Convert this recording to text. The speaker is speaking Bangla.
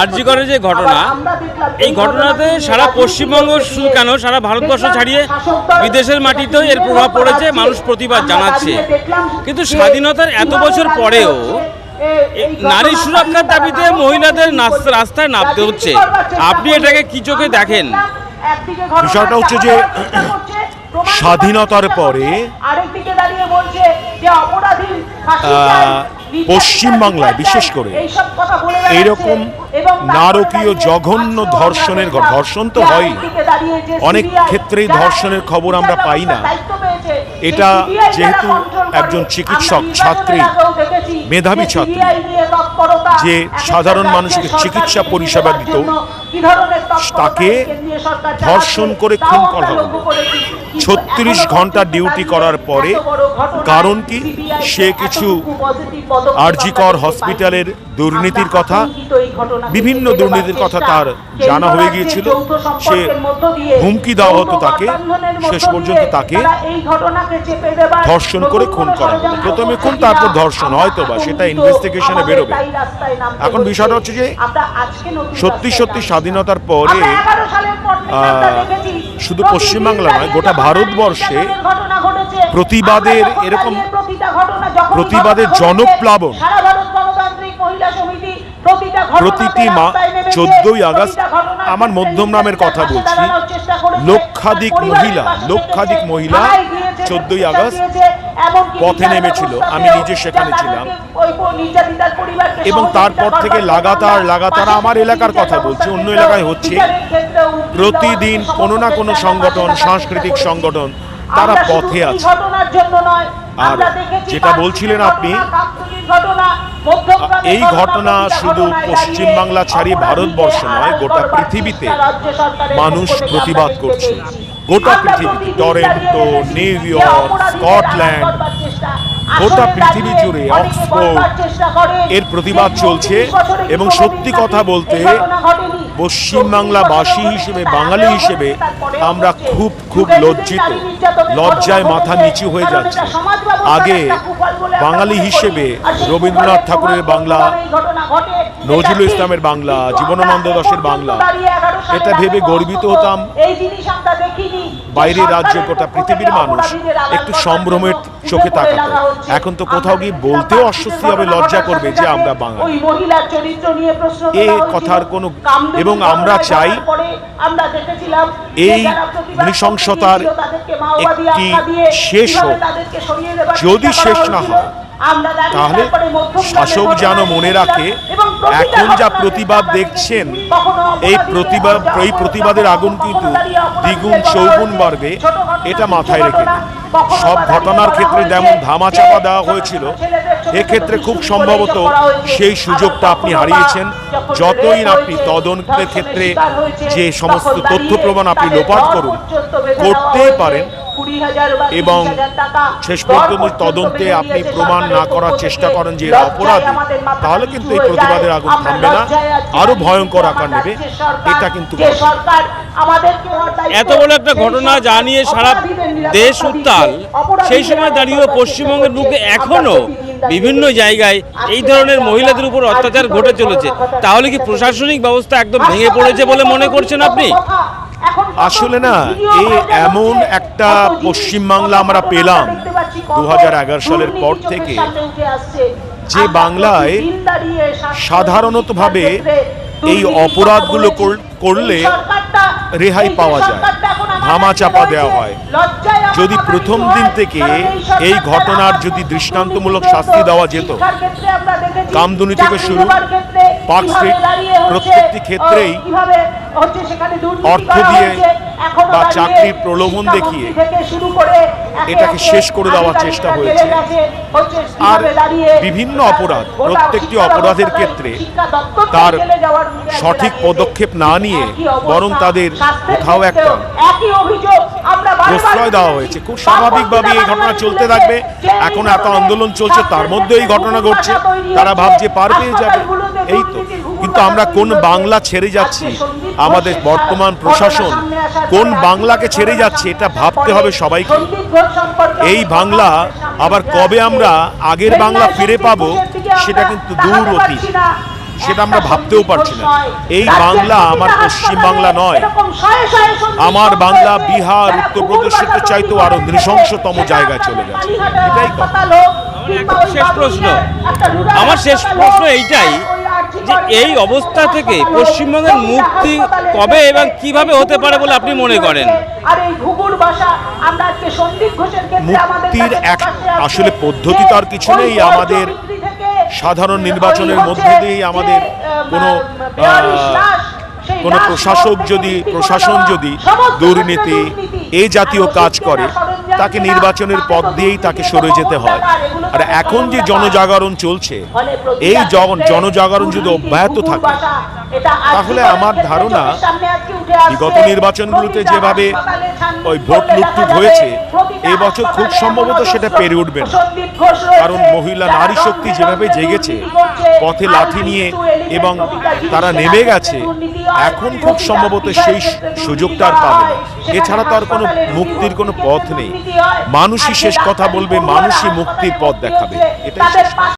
আরজি করে যে ঘটনা, এই ঘটনাতে সারা পশ্চিমবঙ্গ শুধু কেন সারা ভারতবর্ষ ছাড়িয়ে বিদেশের মাটিতেও এর প্রভাব পড়েছে মানুষ প্রতিবাদ জানাচ্ছে কিন্তু স্বাধীনতার এত বছর পরেও নারী সুরক্ষার দাবিতে মহিলাদের রাস্তায় নামতে হচ্ছে। আপনি এটাকে কি চোখে দেখেন? বিষয়টা হচ্ছে যে স্বাধীনতার পরে আরেকদিকে দাঁড়িয়ে বলছে যে অপরাধী পশ্চিমবাংলায় বিশেষ করে। এইরকম নারকীয় জঘন্য ধর্ষণের ধর্ষণ তো হয় অনেক ক্ষেত্রেই ধর্ষণের খবর আমরা পাই না। এটা যেহেতু একজন চিকিৎসক, ছাত্রী, মেধাবী ছাত্রী, যে সাধারণ মানুষকে চিকিৎসা পরিষেবা দিত, তাকে ধর্ষণ করে খুন করা হলো। লক্ষ্য করেছি। কিন্তু 36 এখনও ঘণ্টা ডিউটি করার পরে কারণ কি? সে কিছু আরজিকর হসপিটালের দুর্নীতির কথা, বিভিন্ন দুর্নীতির কথা তার জানা হয়ে গিয়েছিল। সে হুমকি দেওয়া হতো তাকে। শেষ পর্যন্ত তাকে ধর্ষণ করে খুন করা হলো। প্রথমে খুন, তারপর ধর্ষণ, হয়তো বা সেটা আমাদের বেরোবে। এখন বিষয়টা হচ্ছে যে সত্যি সত্যি। স্বাধীনতার পরে আমরা 11 সালের পর থেকে আমরা আহ, দেখেছি, শুধু পশ্চিমবাংলা নয়, গোটা ভারতবর্ষে প্রতিবাদের এরকম প্রতিবাদের জনপ্লাবন প্রতিটা মা- চোদ্দই আগস্ট আমার মধ্যম নামের কথা বলছি। লক্ষাধিক মহিলা, লক্ষাধিক মহিলা থানায় গিয়েছে, 14ই প্রতিষ্ঠা আগস্ট পথে নেমেছিল। আমি নিজে সেখানে ছিলাম। এবং তারপর থেকে লাগাতার লাগাতার আমার এলাকার কথা বলছি, অন্য এলাকায় হচ্ছে। প্রতিদিন কোনো না কোনো সংগঠন সাংস্কৃতিক সংগঠন তারা পথে আছে আর যেটা বলছিলেন আপনি, এই ঘটনা শুধু পশ্চিমবাংলা ছাড়িয়ে ভারতবর্ষ নয়, গোটা পৃথিবীতে মানুষ প্রতিবাদ করছে। গোটা পৃথিবী টরেন্টো, নিউ ইয়র্ক, স্কটল্যান্ড। গোটা পৃথিবী জুড়ে, অক্সফোর্ড, এর প্রতিবাদ চলছে এবং সত্যি কথা বলতে? পশ্চিমবাংলাবাসী হিসেবে বাঙালি হিসেবে আমরা খুব খুব লজ্জিত লজ্জায় মাথা নিচু হয়ে যাচ্ছে আগে বাঙালি হিসেবে রবীন্দ্রনাথ ঠাকুরের বাংলা নজরুল ইসলামের বাংলা, জীবনানন্দ এখন বাংলা, দাঁড়িয়ে 11 সালের এটা ভেবে গর্বিত হতাম। বাইরের রাজ্য গোটা পৃথিবীর মানুষ একটু সম্ভ্রমের চোখে তাকাতো। এখন তো কোথাও গিয়ে বলতেও অস্বস্তি হবে লজ্জা করবে যে আমরা বাঙালি। ওই মহিলার চরিত্র নিয়ে প্রশ্ন এ কথার কোনো- এবং আমরা চাই আমরা দেখেছিলাম এই নৃশংসতার একটি শেষ হোক। যদি শেষ না হয়, তাহলে শাসক যেন মনে রাখে এখন যা প্রতিবাদ দেখছেন এই প্রতিবাদ এই প্রতিবাদের আগুন কিন্তু দ্বিগুণ চৌগুণ বাড়বে এটা মাথায় রেখে সব ঘটনার ক্ষেত্রে যেমন হয়েছে ধামা চাপা দেওয়া হয়েছিল এক্ষেত্রে খুব সম্ভবত। সেই সুযোগটা আপনি হারিয়েছেন যতই আপনি তদন্তের ক্ষেত্রে যে সমস্ত তথ্য প্রমাণ আপনি লোপাট করুন করতেই পারেন 20,000 বা এবং শেষ পর্যন্ত তদন্তে আপনি প্রমাণ না করার চেষ্টা করেন যে এরা অপরাধী তাহলে কিন্তু এই প্রতিবাদের আগুন থামবে না। আরও ভয়ঙ্কর আকার নেবে এটা কিন্তু যে সরকার আমাদেরকে ওর দায়িত্ব- এত বড় একটা ঘটনা জানিয়ে সারা দেশ উত্তাল। সেই সময় দাঁড়িয়েও পশ্চিমবঙ্গের। বুকে এখনও বিভিন্ন জায়গায় এই ধরনের মহিলাদের উপর অত্যাচার ঘটে চলেছে। তাহলে কি প্রশাসনিক ব্যবস্থা একদম ভেঙে পড়েছে বলে মনে করছেন আপনি? আসলে না, এই এমন একটা পশ্চিমবাংলা আমরা পেলাম 2011 সালের পর থেকে যে বাংলায় সাধারণতভাবে এই অপরাধগুলো কর- করলে রেহাই পাওয়া যায় ধামা চাপা দেওয়া হয়। যদি প্রথম দিন থেকে এই ঘটনার যদি দৃষ্টান্তমূলক শাস্তি দেওয়া যেত, কামদুনি থেকে শুরু পার্ক স্ট্রিট প্রত্যেকটি ক্ষেত্রেই অর্থ দিয়ে বা চাকরির প্রলোভন দেখিয়ে এটাকে শেষ করে দেওয়ার চেষ্টা হয়েছে। আর বিভিন্ন অপরাধ প্রত্যেকটি অপরাধের ক্ষেত্রে তার সঠিক পদক্ষেপ না নিয়ে বরং তাদের কোথাও একটা। প্রশ্রয় দেওয়া হয়েছে। খুব স্বাভাবিকভাবে এই ঘটনা চলতে থাকবে। এখন এত আন্দোলন চলছে তার মধ্যে এই ঘটনা ঘটছে। তারা ভাবছে পার পেয়ে যাবে। এই তো। কিন্তু আমরা কোন বাংলা ছেড়ে যাচ্ছি? আমাদের বর্তমান প্রশাসন কোন বাংলাকে ছেড়ে যাচ্ছে এটা ভাবতে হবে সবাইকে। এই বাংলা আবার কবে আমরা আগের বাংলা ফিরে পাবো সেটা কিন্তু দূর অতীত সেটা আমরা ভাবতেও পারছি না। এই বাংলা আমার পশ্চিম বাংলা নয়। আমার বাংলা বিহার উত্তরপ্রদেশের তো চাইতেও আরও নৃশংসতম জায়গায় চলে গেছে শেষ প্রশ্ন। আমার শেষ প্রশ্ন এইটাই এই অবস্থা থেকে পশ্চিমবঙ্গের মুক্তি কবে এবং কীভাবে হতে পারে বলে আপনি মনে করেন? আর এই ঘুঘুর ভাষা আমরা আজকে সন্দীপ ঘোষের ক্ষেত্রে আমাদের মুক্তির এক আসলে পদ্ধতি তো আর কিছু নেই আমাদের সাধারণ নির্বাচনের মধ্যে দিয়েই আমাদের কোনো কোনো প্রশাসক যদি প্রশাসন যদি দুর্নীতি এই জাতীয় কাজ করে তাকে নির্বাচনের পথ দিয়েই তাকে সরে যেতে হয়। আর এখন যে জনজাগরণ চলছে এই জন- জনজাগরণ যদি অব্যাহত থাকে তাহলে আমার ধারণা বিগত নির্বাচনগুলোতে যেভাবে ওই ভোট লুটটুট হয়েছে, এবছর খুব সম্ভবত সেটা পেরে উঠবে না। কারণ মহিলা নারী শক্তি যেভাবে জেগেছে, পথে লাঠি নিয়ে এবং তারা নেমে গেছে, এখন খুব সম্ভবত সেই সুযোগটা আর পাবে না এছাড়া তার কোনো মুক্তির কোনো পথ নেই মানুষই শেষ কথা বলবে, মানুষই মুক্তির পথ দেখাবে এটা এটাই।